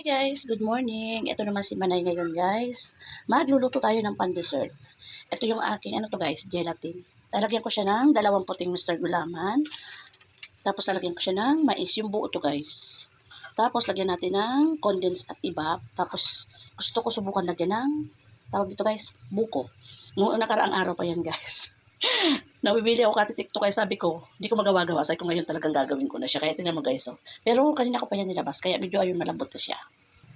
Hi guys, good morning. Ito naman si Manay ngayon guys. Magluluto tayo ng pan-dessert. Ito yung aking, ano to guys, gelatin. Lalagyan ko siya ng dalawang puting Mr. Gulaman. Tapos lalagyan ko siya ng mais, yung buo to guys. Tapos lagyan natin ng condensed at ibap. Tapos gusto ko subukan lagyan ng, tawag dito guys, buko. Noong nakaraang araw pa yan guys. Nabibili ako kati TikTok kaya sabi ko, hindi ko magawa-gawa. Sabi ko ngayon talagang gagawin ko na siya. Kaya tingnan mo guys. Oh. Pero kanina ko pa yan nilabas. Kaya medyo ayun malambot na siya.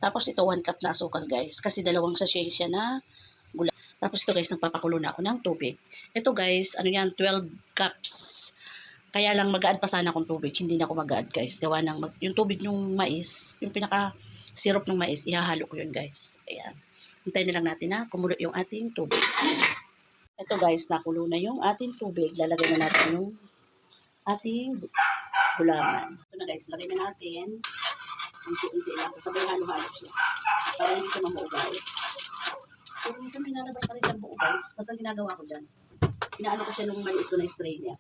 Tapos ito 1 cup na asukal guys. Kasi dalawang sachet siya na gula. Tapos ito guys, nagpapakulo na ako ng tubig. Ito guys, ano yan, 12 cups. Kaya lang mag-add pa sana akong tubig. Hindi na ako mag-add guys. Gawa ng, mag, yung tubig ng mais, yung pinaka syrup ng mais, ihahalo ko yun guys. Ayan. Hintayin na lang natin na kumulo yung ating tubig. Ito guys, nakulo na yung ating tubig. Lalagay na natin yung ating gulaman. Ito na guys, lagay na natin. Unti-unti lang. Sabay halo-halo siya. Para hindi ito mamuo guys. Pero minsan minalabas pa rin siyang buo guys. Tapos ang ginagawa ko dyan, inaano ko siya nung maliit ko na strainer.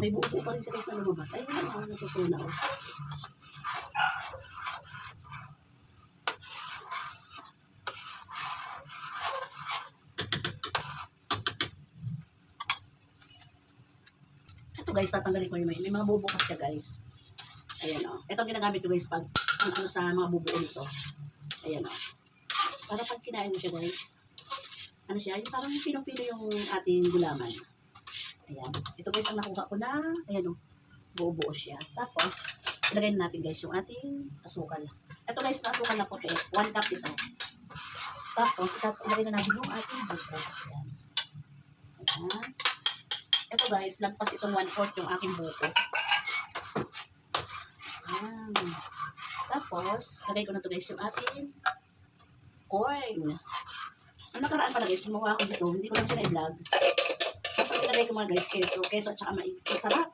May buo-buo pa rin siya guys na lumabas. Ay, wala ako natutunan ako. Ito guys, tatanggalin ko yung may, may mga bubukas siya guys. Ayan o. Ito ang ginagamit ko guys pag ang ano sa mga bubuo nito. Ayan o. Para pag kinain mo siya guys, ano siya, yung parang pinong-pino yung ating gulaman. Ayan. Ito guys ang nakuha ko na, ayan o, buo-buo siya. Tapos, ilagay na natin guys yung ating asukal. Ito guys, na asukal na puti. One cup ito. Tapos, isa, ilagay na natin yung ating buko. Ayan. Guys, lagpas itong 1-4 yung aking buko. Ayan. Tapos, lagay ko na to guys yung ating corn. Ang nakaraan pala guys, gumawa ako dito, hindi ko lang siya na-vlog. Tapos ang ilagay ko mga guys, keso, keso at saka mais. Ang sarap.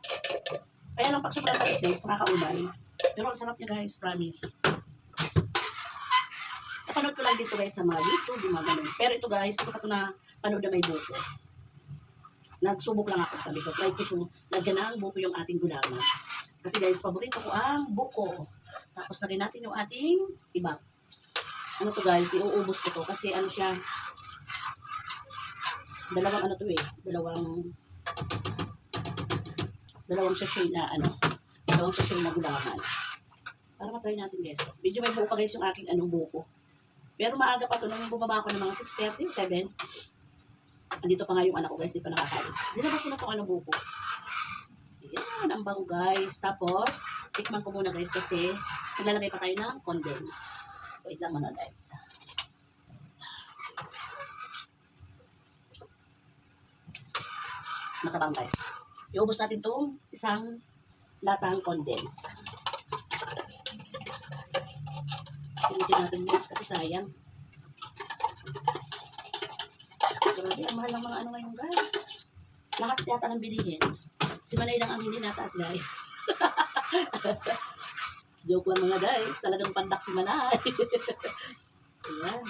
Kaya lang pag sobrang tamis guys, nakakaumay. Pero ang sarap niya guys, promise. Napanood ko lang dito guys sa mga YouTube, mga ganun. Pero ito guys, ito ka ito na panood na may buko nagsubok lang ako. Sabi ko, try ko so, lagyan ng buko yung ating gulaman. Kasi guys, paborito ko ang buko. Tapos lagyan natin yung ating iba. Ano to guys, iuubos ko to kasi ano siya, dalawang ano to eh, dalawang dalawang sachet na ano, dalawang sachet na gulaman. Para matry natin guys. Medyo may buo pa guys yung aking anong buko. Pero maaga pa to, nung bumaba ako ng mga 6.30 7, Andito pa nga yung anak ko guys, di pa nakakalis. Dinabas ko na kung ano buko. Yan, ang bango guys. Tapos, tikman ko muna guys kasi maglalagay pa tayo ng condense. Wait lang muna guys. Matabang guys. Iubos natin itong isang latang condense. Silitin natin guys kasi sayang. Grabe, ang mahal ng mga ano ngayon, guys. Lahat yata ng bilihin. Si Manay lang ang hindi nataas, guys. Joke lang mga guys. Talagang pandak si Manay. Ayan.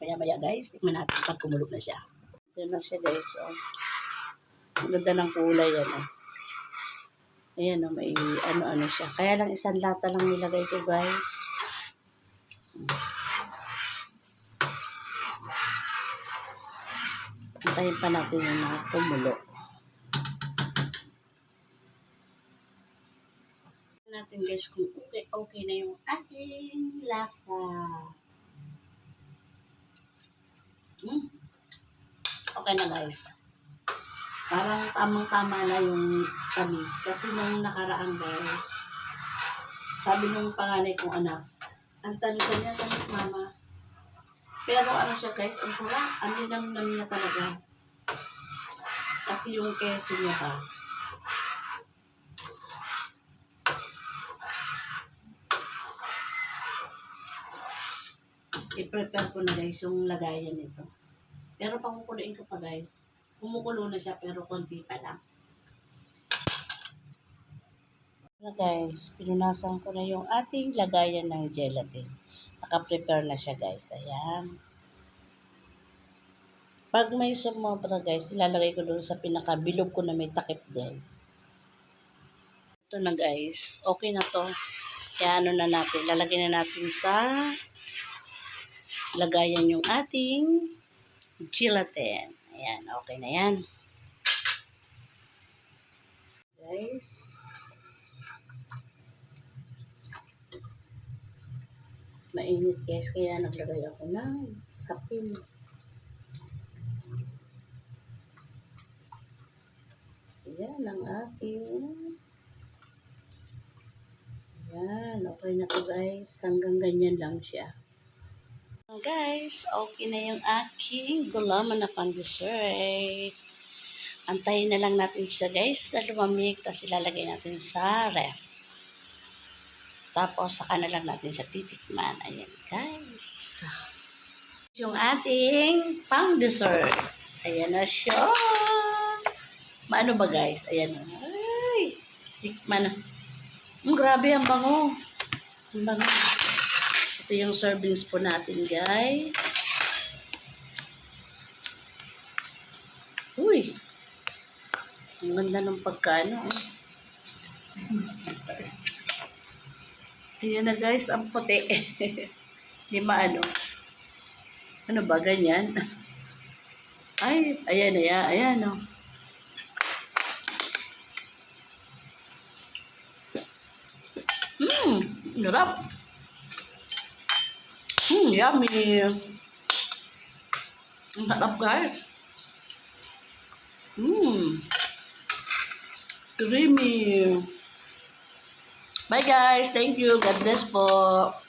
Kaya maya guys, tikman natin pag kumulog na siya. Yan na siya guys. Oh. Ang ganda ng kulay yan. Oh. Ayan oh, may ano-ano siya. Kaya lang isang lata lang nilagay ko guys. Antayin pa natin yung mga kumulo. natin guys kung okay, okay na yung ating lasa. Hmm. Okay na guys. Parang tamang-tama na yung tamis. Kasi nung nakaraan guys, sabi nung panganay kong anak, ang tamisan niya, tamis mama. Pero ano siya guys, ang sarap. Ang linamnam niya talaga. Kasi yung keso niya pa. I-prepare ko na guys yung lagayan nito. Pero pakukuluin ko pa guys. Kumukulo na siya pero konti pa lang. Na guys, pinunasan ko na yung ating lagayan ng gelatin. Naka-prepare na siya guys. Ayan. Pag may sumobra guys, ilalagay ko doon sa pinakabilog ko na may takip din. Ito na guys. Okay na to. Kaya ano na natin. Lalagyan na natin sa lagayan yung ating gelatin. Ayan. Okay na yan. Guys. Mainit guys. Kaya naglagay ako ng sapin. Ayan ang ating Ayan, okay na to guys. Hanggang ganyan lang siya. Guys, okay na yung aking gulaman na pang dessert. Antayin na lang natin siya guys na lumamig. Tapos ilalagay natin sa ref. Tapos saka na lang natin siya titikman. Ayan guys. Yung ating pang dessert. Ayan na siya. Maano ba guys? Ayan na. Ay, tikman na. Mm, grabe ang bango. Ang bango. Ito yung servings po natin, guys. Uy. Ang ganda ng pagkano. oh. Ayan na guys, ang puti. Hindi maano. Ano ba, ganyan? Ay, ayan, ayan, ayan, oh. Mmm, up. Mmm, yummy. Sarap guys. Mmm. Creamy. Bye guys. Thank you. God bless po.